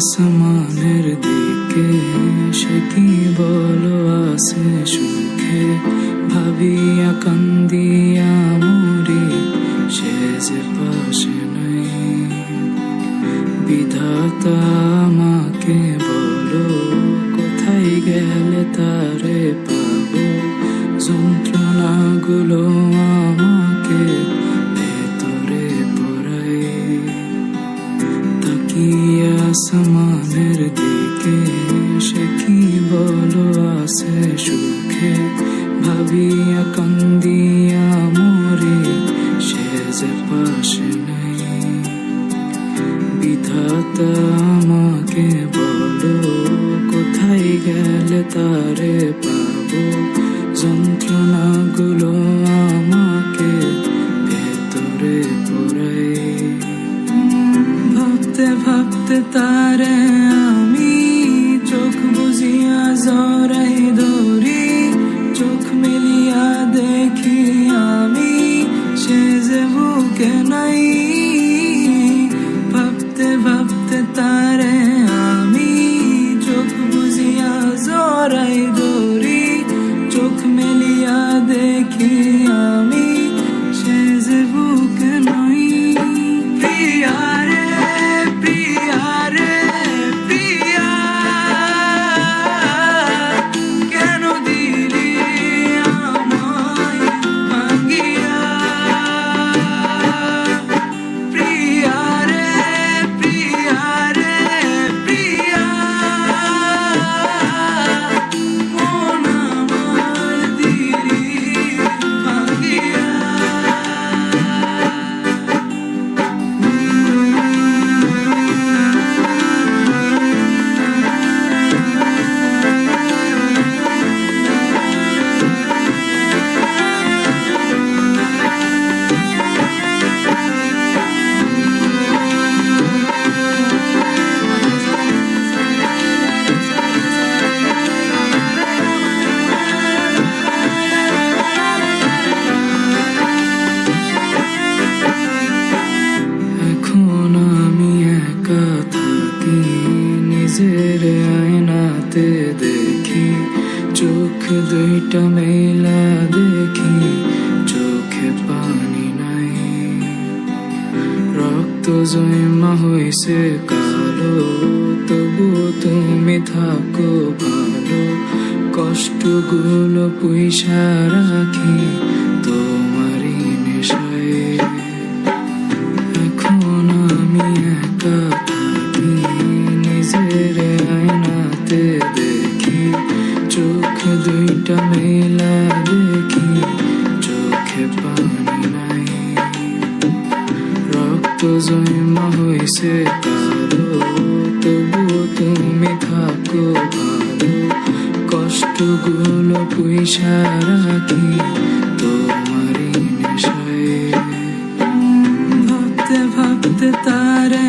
আসমানের দিকে সে কি বলো আছে সুখে। ভাবিয়া কান্দিয়া মরি, সে যে পাশে নাই। বিধাতা আমাকে বলো, কোথায় গেলে তারে পাবো? যন্ত্রণাগুলো আমাকে বলো, কোথায় গেলে তারে পাবো? যন্ত্রণাগুলো আমাকে ভেতরে পড়ায় ভাবতে ভাবতে তারে আমি চোখ বুঝিয়া জরাই ধরি, চোখ মেলিয়া দেখি আমি, সে যে বুকে নাই দেখি চোখে পানি নাই। রক্ত জমা হয়েছে কালো, তবু তুমি থাকো ভালো। কষ্টগুলো পয়সা রাখি রক্ত জমা হয়েছে কালো তবু তুমি থাকো ভালো। কষ্টগুলো পয়সা রাখি তোমারই নেশায়। ভাবতে ভাবতে তারে